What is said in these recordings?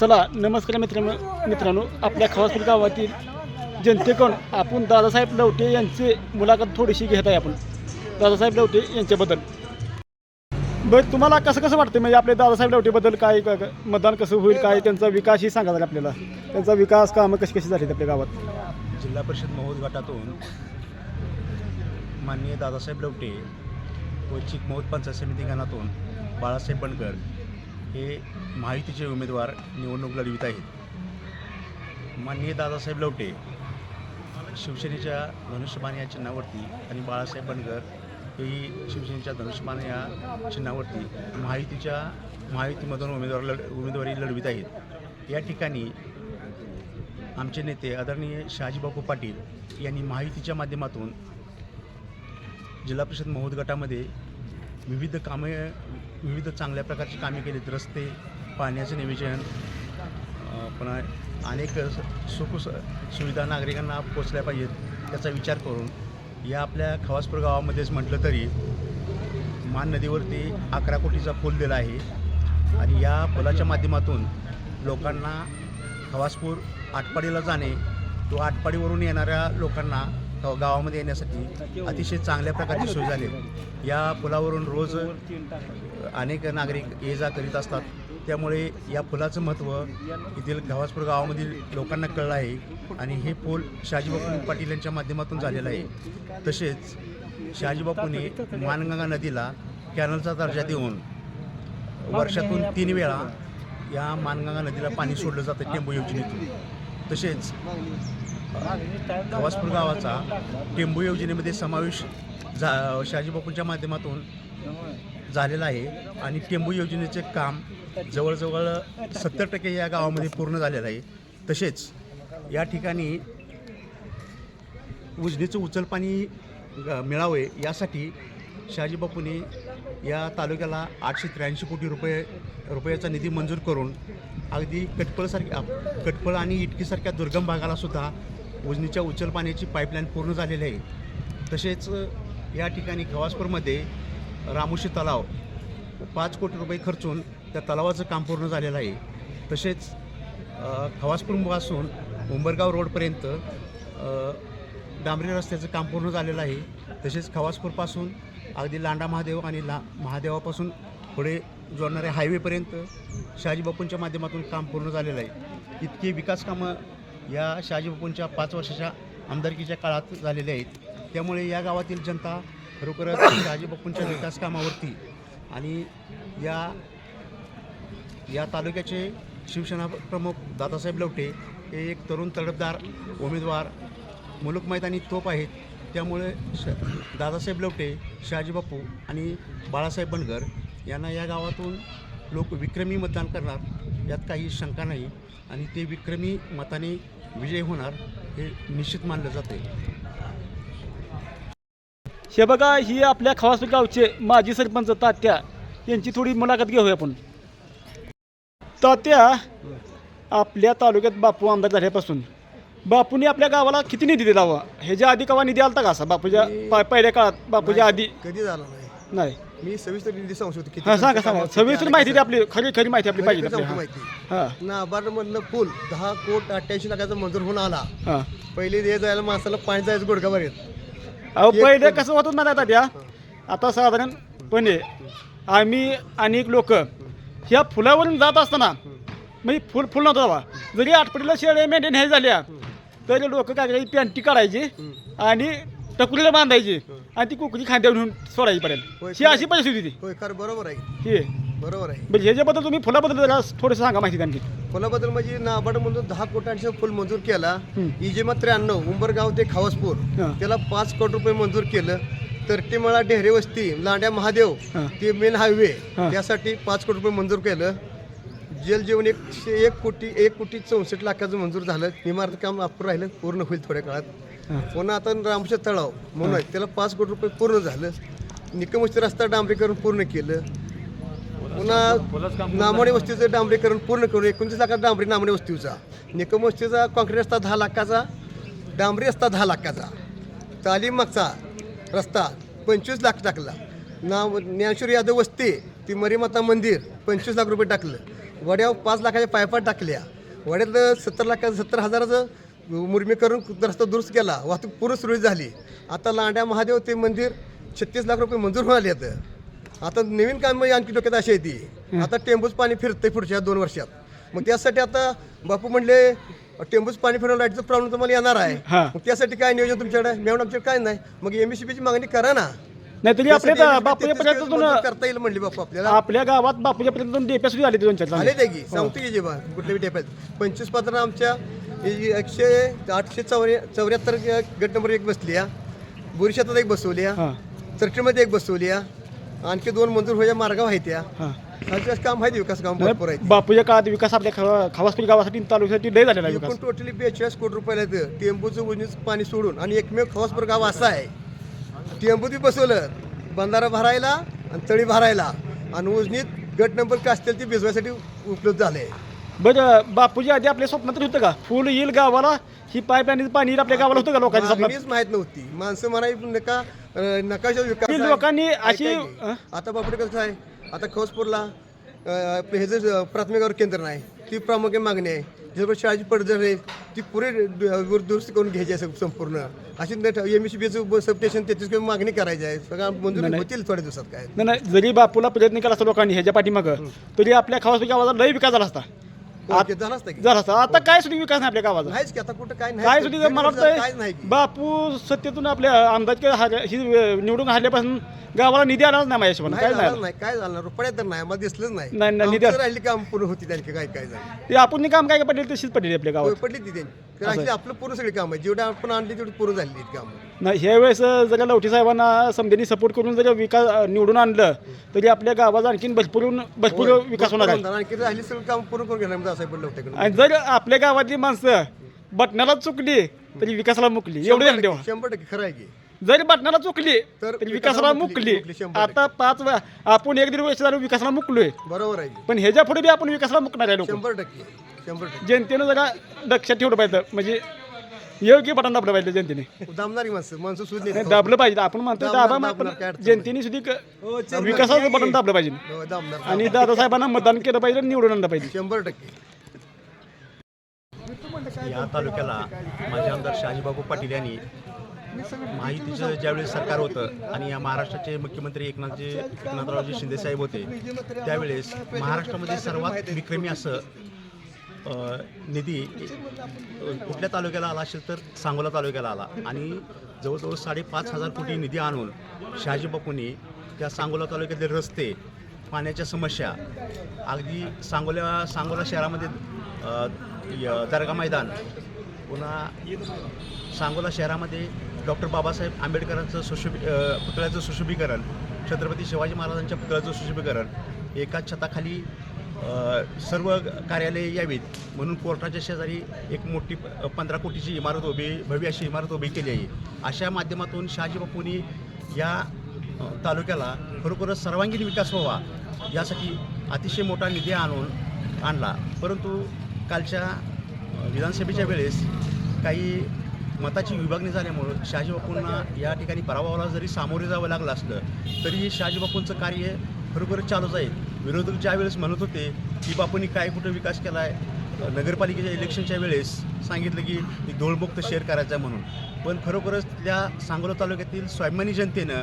चला नमस्कार मित्र मित्रांनो आपल्या खवासपूर गावातील जनतेकडून आपण दादासाहेब लवटे यांची मुलाखत थोडीशी घेत आहे आपण. दादासाहेब लवटे यांच्याबद्दल. बरं तुम्हाला कसं कसं वाटतं म्हणजे आपले दादासाहेब लवटेबद्दल काय मतदान कसं होईल काय त्यांचा विकास ही सांगा आपल्याला. त्यांचा विकास कामं कशी कशी झाली आपल्या गावात? जिल्हा परिषद महोद गटातून माननीय दादासाहेब लवटे व चिकमौद पंचायत समिती गणातून बाळासाहेब बनकर हे महायुतीचे उमेदवार निवडणूक लढवित आहेत. माननीय दादासाहेब लवटे शिवसेनेच्या धनुष्यबाण या चिन्हावरती आणि बाळासाहेब बनगर हेही शिवसेनेच्या धनुष्यबाण या चिन्हावरती महायुतीच्या महायुतीमधून उमेदवार लढ उमेदवारी लढवित आहेत. या ठिकाणी आमचे नेते आदरणीय शहाजीबापू पाटील यांनी महायुतीच्या माध्यमातून जिल्हा परिषद महोद गटामध्ये विविध कामे विविध चांगल्या प्रकारची कामे केलीत. रस्ते पाण्याचे नियोजन पण पुन्हा अनेक सुख सुविधा नागरिकांना पोचल्या पाहिजेत त्याचा विचार करून या आपल्या खवासपूर गावामध्येच म्हटलं तरी मान नदीवरती अकरा कोटीचा पूल दिला आहे. आणि या पुलाच्या माध्यमातून लोकांना खवासपूर आटपाडीला जाणे किंवा आटपाडीवरून येणाऱ्या लोकांना हो, गावामध्ये येण्यासाठी अतिशय चांगल्या प्रकारची सोय झाली. या पुलावरून रोज अनेक नागरिक ये जा करीत असतात. त्यामुळे या पुलाचं महत्त्व येथील गावासपूर गावामधील लोकांना कळलं आहे आणि हे पूल शहाजीबापू पाटील यांच्या माध्यमातून झालेलं आहे. तसेच शहाजीबापूने मानगंगा नदीला कॅनलचा दर्जा देऊन वर्षातून तीन वेळा या मानगंगा नदीला पाणी सोडलं जातं टेंबू योजनेतून. तसेच खवासपूर गावाचा टेंबू योजनेमध्ये समावेश झा शहाजीबापूंच्या माध्यमातून झालेला आहे. आणि टेंबू योजनेचे काम जवळजवळ सत्तर टक्के या गावामध्ये पूर्ण झालेलं आहे. तसेच या ठिकाणी उजनीचं उचलपाणी ग- मिळावे यासाठी शहाजीबापूंनी या तालुक्याला आठशे त्र्याऐंशी कोटी रुपये रुपयाचा निधी मंजूर करून अगदी कटपळसारख्या कटपळ आणि इटकीसारख्या दुर्गम भागाला सुद्धा उजनीच्या उचल पाण्याची पाईपलाईन पूर्ण झालेली आहे. तसेच या ठिकाणी खवासपूरमध्ये रामोशी तलाव पाच कोटी रुपये खर्चून त्या तलावाचं काम पूर्ण झालेलं आहे. तसेच खवासपूरपासून उंबरगाव रोडपर्यंत डांबरी रस्त्याचं काम पूर्ण झालेलं आहे. तसेच खवासपूरपासून अगदी लांडा महादेव आणि ला महादेवापासून पुढे जोडणाऱ्या हायवेपर्यंत शहाजीबापूंच्या माध्यमातून काम पूर्ण झालेलं आहे. इतकी विकास कामं या शहाजीबापूंच्या पाच वर्षाच्या आमदारकीच्या काळात झालेल्या आहेत. त्यामुळे या गावातील जनता खरोखरच शहाजीबापूंच्या विकास कामावरती आणि या या तालुक्याचे शिवसेना प्रमुख दादासाहेब लवटे हे एक तरुण तडफदार उमेदवार मुलुक मैदानी तोप आहेत. त्यामुळे श दादासाहेब लवटे शहाजीबापू आणि बाळासाहेब बनगर यांना या गावातून लोक विक्रमी मतदान करणार यात काही शंका नाही. आणि ते विक्रमी मताने विजय होणार हे निश्चित मानलं जाते. हे बघा ही आपल्या खवासपूर गावचे माजी सरपंच तात्या यांची थोडी मुलाखत घेऊया आपण. तात्या आपल्या तालुक्यात बापू आमदार झाल्यापासून बापूने आपल्या गावाला किती निधी दिला हवा ह्याच्या आधी कवा निधी आलता का असा? बापूच्या प- पहिल्या काळात बापूच्या आधी कधी झाला नाही. नाही. मी सविस्तर निधी सांगू शकतो किती हा सांगा सांगा. सविस्तर माहिती द्या आपली खरी खरी माहिती आपली पाहिजे सांगतो माहिती. हां. नाबार्ड मधलं पूल दहा कोट अठ्ठ्याऐंशी लाखाचा मंजूर होऊन आला. हां. पहिले ते जायला माणसाला पाणी जायचं गुडघावर येत. अहो पहिले. कसं होतं ना तात्या आता साधारणपणे आम्ही अनेक लोक ह्या फुलावरून जात असताना म्हणजे फुल फुल नव्हतं बाबा. जरी आठपडीला शेळे मेंटेन हे झाल्या तरी लोक काय करायची पॅन्टी काढायची आणि टकुरीला बांधायची. आणि ती कुकरी खांद्यावर घेऊन सोडायची होय, पर्यंत ही अशी परिस्थिती होती होय खरं बरोबर आहे. ही. बरोबर आहे. म्हणजे ह्याच्याबद्दल तुम्ही फुलाबद्दल जरा थोडंसं सांगा माहिती आणखी. फुलाबद्दल म्हणजे नाबार्ड मधून दहा कोटांचा फुल मंजूर केला. हम्म. इजेमा त्र्याण्णव उंबरगाव ते खावसपूर हा. त्याला पाच कोटी रुपये मंजूर केलं. तरटीमळा डेहरे वस्ती लांड्या महादेव हा. ते मेन हायवे हा. त्यासाठी पाच कोटी रुपये मंजूर केलं. जल जीवन एकशे एक कोटी एक कोटी चौसष्ट लाखाचं मंजूर झालं. इमारत काम अपूर राहिलं पूर्ण होईल थोड्या काळात. पुन्हा आता रामशेत तळाव म्हणून आहे, त्याला पाच कोटी रुपये पूर्ण झालं. निकमस्ती रस्ता डांबरीकरण पूर्ण केलं. पुन्हा नामोडी वस्तीचं डांबरीकरण पूर्ण करून एकोणतीस लाखाचा डांबरी नामोडी वस्तीचा. निकम वस्तीचा कॉन्क्रीट रस्ता दहा लाखाचा डांबरी रस्ता दहा लाखाचा. तालीम मागचा रस्ता पंचवीस लाख टाकला. नाव ज्ञानेश्वर यादव वस्ती ती मरीमाता मंदिर पंचवीस लाख रुपये टाकलं. वड्यावर पाच लाखाच्या पायपा टाकल्या. वड्यातलं सत्तर लाखाचं सत्तर हजाराचं मुरमी करून रस्ता दुरुस्त केला वाहतूक पूर्ण सुरळीत झाली. आता लांड्या महादेव ते मंदिर छत्तीस लाख रुपये मंजूर आले आहेत. आता नवीन काम आणखी डोक्यात अशी आहे ती. आता टेंबूच पाणी फिरतंय पुढच्या दोन वर्षात. मग त्यासाठी आता बापू म्हणले टेंबूच पाणी फिरवलं लाईटचं प्रॉब्लेम तुम्हाला येणार आहे. हा. मग त्यासाठी काय नियोजन तुमच्याकडे? मॅडम आमच्याकडे काय नाही. मग एम ची मागणी करा ना. नाही तरी आपल्या बापूच्या पर्यंतून करता येईल म्हणली बापू आपल्याला. आपल्या गावात बापूच्या पर्यंत डेप्या सुद्धा आले दोन चार आले की सांगतो की जेव्हा कुठल्या बी टेपात पंचवीस पात्र आमच्या हे एकशे आठशे चौऱ्या चौऱ्याहत्तर गट नंबर एक बसली या बोरिशातात एक बसवली या चर्चमध्ये एक बसवली या आणखी दोन मंजूर व्हायच्या मार्गाव आहेत या. हां. काम आहे विकास काम भरपूर आहे बापूच्या काळात विकास आपल्या खवा- खवासपूर गावासाठी तालुक्यासाठी लय झालेला एकूण विकास. टोटली बेचाळीस कोटी रुपयाला येतं. टेम्पोचं उजनीचं पाणी सोडून आणि एकमेव खवासपूर गाव असं आहे. टेम्पो बी बसवलं. बंधारा भरायला आणि तळी भरायला. आणि उजनीत गट नंबर काय असतील ते भिजवायसाठी उपलब्ध झाले. बरं बापूजी आधी आपल्या स्वप्नात तरी होतं का? फुल येईल गावाला ही पाईप आणि पाणी येईल आपल्या गावाला होतं का लोकांच्या स्वप्नात? मागणीच माहीत नव्हती. माणसं म्हणाय नका अं, नकाशा विकास आहे. लोकांनी अशी-? अं? आता बापडे कसं आहे? आता अं, आपलं हे जे प्राथमिक आरोग्य केंद्र नाही ती प्रामुख्याने मागणी आहे. ज्यावर शाळेची पडझड आहे ती पुरे दु- दुरुस्ती करून घ्यायची आहे सं- संपूर्ण. अशी एम एस बीचं सब स्टेशन त्याची काही मागणी करायची आहे. सगळं मंजुरी होतील थोड्या दिवसात काय. नाही नाही जरी बापूला प्रयत्न केला असता लोकांनी ह्याच्या पाठीमागं तरी आपल्या खवासपूर गावाचा लय विकास झाला असता. ओके, झालं असतं की. झाला असता. आता काय सुद्धा विकास नाही आपल्या गावाचा. नाहीच की आता कुठं काय नाही. काय सुद्धा मला काहीच नाही वाटतं की. बापू सत्तेतून आपल्या आमदार ही निवडून हारल्यापासून गावाला निधी आलाच नाही माझ्या हिशोबाने. काय नाही. झालं नाही. काय झालं रुपया तर नाही मला दिसलंच नाही. नाही, नाही, राहिली काम पूर्ण होती त्यांची काय काय झालं. ते आपण काम काय पडले तशीच पडली आपल्या गावात. पडली ती त्यांची. तर actually आपलं पूर्ण सगळी काम आहे जेवढं आपण आणली तेवढी पूर्ण आहेत काम. नाही ह्या वेळेस जरा लवटी साहेबांना समजेनी सपोर्ट करून जर विकास निवडून आणलं तरी आपल्या गावाचा आणखीन भरपूर भरपूर विकास होणार आहे. आणखी राहिली सगळं काम पूर्ण करून घेणार. म्हणजे आणि जर आपल्या गावातली माणसं बटणाला चुकली तरी विकासाला मुकली. एवढं शंभर टक्के खरं आहे की. जरी बटणाला चुकली तर तरी विकासाला मुकली- आता पाच वे- आपण एक दीड वर्ष झालं विकासाला मुकलोय. बरोबर आहे की. पण ह्याच्या पुढे बी आपण विकासाला मुकणार आहे लोक. शंभर टक्के शंभर टक्के. जनतेनं जरा लक्षात ठेवलं पाहिजे. म्हणजे योग्य बटन दाबलं पाहिजे जनतेने. दामणारी माणसं माणसं सुद्धा नाही, दाबलं पाहिजे. आपण म्हणतो दाबणार- दाबा दाबणार, काय पण अडचण जनतेने सुद्धा विकासाचं बटन दाबलं पाहिजे. हो, दामणार आणि दादासाहेबांना मतदान केलं पाहिजे आणि निवडून आणलं पाहिजे. शंभर टक्के. या तालुक्याला माझे आमदार शहाजीबाबू पाटील यांनी माहितीचं ज्यावेळेस सरकार होतं आणि या महाराष्ट्राचे मुख्यमंत्री एकनाथजी एकनाथरावजी शिंदेसाहेब होते त्यावेळेस महाराष्ट्रामध्ये सर्वात विक्रमी असं निधी कुठल्या तालुक्याला आला असेल तर सांगोला तालुक्याला आला. आणि जवळजवळ साडेपाच हजार कोटी निधी आणून शहाजीबापूंनी त्या सांगोला तालुक्यातले रस्ते पाण्याच्या समस्या अगदी सांगोल्या सांगोला शहरामध्ये दर्गा मैदान. पुन्हा सांगोला शहरामध्ये डॉक्टर बाबासाहेब आंबेडकरांचं सुशोभी पुतळ्याचं सुशोभीकरण छत्रपती शिवाजी महाराजांच्या पुतळ्याचं सुशोभीकरण एका छताखाली सर्व कार्यालये यावीत. म्हणून कोर्टाच्या शेजारी एक मोठी पंधरा कोटीची इमारत उभी भव्य अशी इमारत उभी केली आहे. अशा माध्यमातून शहाजी बापूंनी या तालुक्याला खरोखरच सर्वांगीण विकास व्हावा यासाठी अतिशय मोठा निधी आणून आणला. परंतु कालच्या विधानसभेच्या वेळेस काही मताची विभागणी झाल्यामुळं शहाजी बापूंना या ठिकाणी पराभवाला जरी सामोरे जावं लागलं असलं तरी शहाजी बापूंचं कार्य खरोखर चालूच आहे. विरोधक ज्यावेळेस म्हणत होते की बापूंनी काय कुठं विकास केला आहे नगरपालिकेच्या इलेक्शनच्या वेळेस सांगितलं की धोळमुक्त शेअर करायचा आहे म्हणून. पण खरोखरच त्या सांगोला तालुक्यातील स्वाभिमानी जनतेनं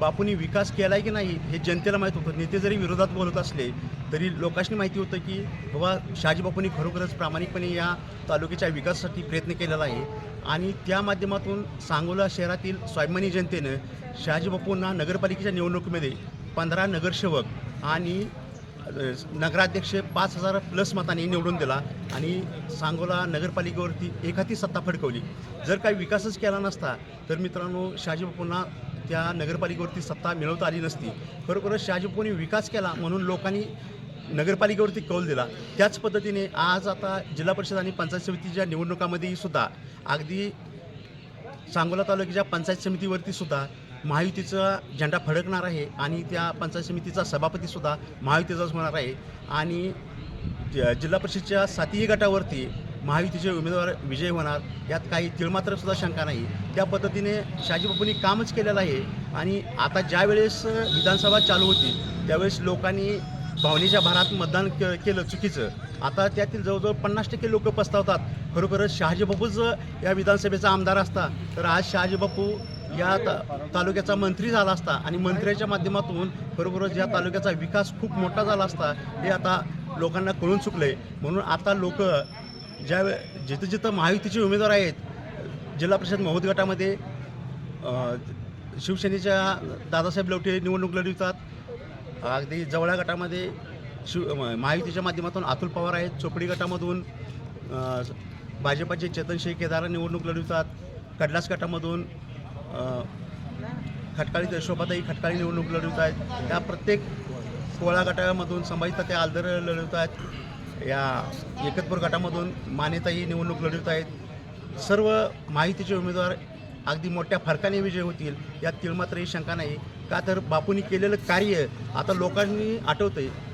बापूंनी विकास केला आहे की नाही हे जनतेला माहीत होतं. नेते जरी विरोधात बोलत असले तरी लोकांनी माहिती होतं की बाबा शहाजी बापूंनी खरोखरच प्रामाणिकपणे या तालुक्याच्या विकासासाठी प्रयत्न केलेला आहे. आणि त्या माध्यमातून सांगोला शहरातील स्वाभिमानी जनतेनं शहाजी बापूंना नगरपालिकेच्या निवडणुकीमध्ये पंधरा नगरसेवक आणि नगराध्यक्ष पाच हजार प्लस मतांनी निवडून दिला आणि सांगोला नगरपालिकेवरती एखादी सत्ता फडकवली. जर काही विकासच केला नसता तर मित्रांनो शहाजी बापूंना त्या नगरपालिकेवरती सत्ता मिळवता आली नसती. खरोखरच शहाजी बापूंनी विकास केला म्हणून लोकांनी नगरपालिकेवरती कौल दिला. त्याच पद्धतीने आज आता जिल्हा परिषद आणि पंचायत समितीच्या निवडणुकामध्येही सुद्धा अगदी सांगोला तालुक्याच्या पंचायत समितीवरती सुद्धा महायुतीचा झेंडा फडकणार आहे आणि त्या पंचायत समितीचा सभापतीसुद्धा महायुतीचाच होणार आहे. आणि ज- जिल्हा परिषदच्या सातही गटावरती महायुतीचे उमेदवार विजय होणार यात काही तिळमात्रसुद्धा शंका नाही. त्या पद्धतीने शहाजीबापूंनी कामच केलेलं आहे आणि आता ज्या वेळेस विधानसभा चालू होती त्यावेळेस लोकांनी भावनेच्या भारात मतदान के केलं चुकीचं. आता त्यातील जवळजवळ पन्नास टक्के लोक पस्तावतात. खरोखरच शहाजीबापूच या विधानसभेचा आमदार असता तर आज शहाजीबापू या ता तालुक्याचा मंत्री झाला असता आणि मंत्र्याच्या माध्यमातून बरोबरच या तालुक्याचा विकास खूप मोठा झाला असता हे आता लोकांना कळून चुकलं आहे म्हणून आता लोक ज्या जिथं जिथं महायुतीचे उमेदवार आहेत जिल्हा परिषद महोद गटामध्ये शिवसेनेच्या दादासाहेब लवटे निवडणूक लढवितात. अगदी जवळ्या गटामध्ये शिव म- महायुतीच्या माध्यमातून अतुल पवार आहेत चोपडी गटामधून भाजपाचे चेतन शेख निवडणूक लढवितात कडलास गटामधून खटकाळी शोभाताई खटकाळी निवडणूक लढवत आहेत. त्या प्रत्येक सोळा गटामधून संभाजी ते आलदर लढवत आहेत. या एकतपूर गटामधून मान्यताही निवडणूक लढवत आहेत. सर्व माहितीचे उमेदवार अगदी मोठ्या फरकाने विजय होतील यात तिळमात्र ही शंका नाही. का तर बापूंनी केलेलं कार्य आता लोकांनी आठवतं आहे